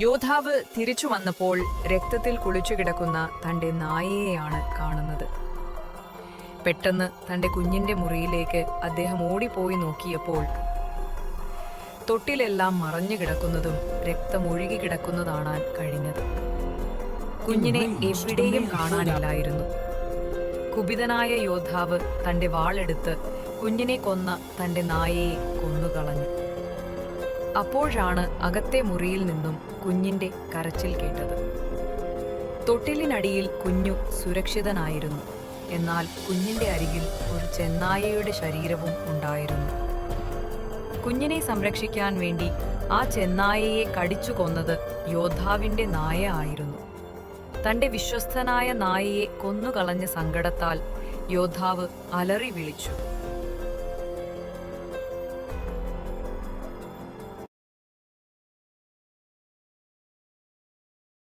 യോദ്ധാവ് തിരിച്ചു വന്നപ്പോൾ രക്തത്തിൽ കുളിച്ചു കിടക്കുന്ന തന്റെ നായയെയാണ് കാണുന്നത്. പെട്ടെന്ന് തന്റെ കുഞ്ഞിന്റെ മുറിയിലേക്ക് അദ്ദേഹം ഓടിപ്പോയി നോക്കിയപ്പോൾ തൊട്ടിലെല്ലാം മറഞ്ഞു കിടക്കുന്നതും രക്തമൊഴുകി കിടക്കുന്നതാണ് കഴിഞ്ഞത്. കുഞ്ഞിനെ എവിടെയും കാണാനില്ലായിരുന്നു. കുപിതനായ യോദ്ധാവ് തന്റെ വാളെടുത്ത് കുഞ്ഞിനെ കൊന്ന തന്റെ നായയെ കൊന്നുകളഞ്ഞു. അപ്പോഴാണ് അകത്തെ മുറിയിൽ നിന്നും കുഞ്ഞിന്റെ കരച്ചിൽ കേട്ടത്. തൊട്ടിലിനടിയിൽ കുഞ്ഞു സുരക്ഷിതനായിരുന്നു. എന്നാൽ കുഞ്ഞിന്റെ അരികിൽ ഒരു ചെന്നായയുടെ ശരീരവും ഉണ്ടായിരുന്നു. കുഞ്ഞിനെ സംരക്ഷിക്കാൻ വേണ്ടി ആ ചെന്നായയെ കടിച്ചു കൊന്നത് യോദ്ധാവിന്റെ നായ ആയിരുന്നു. തന്റെ വിശ്വസ്തനായ നായയെ കൊന്നുകളഞ്ഞ സങ്കടത്താൽ യോദ്ധാവ് അലറി വിളിച്ചു.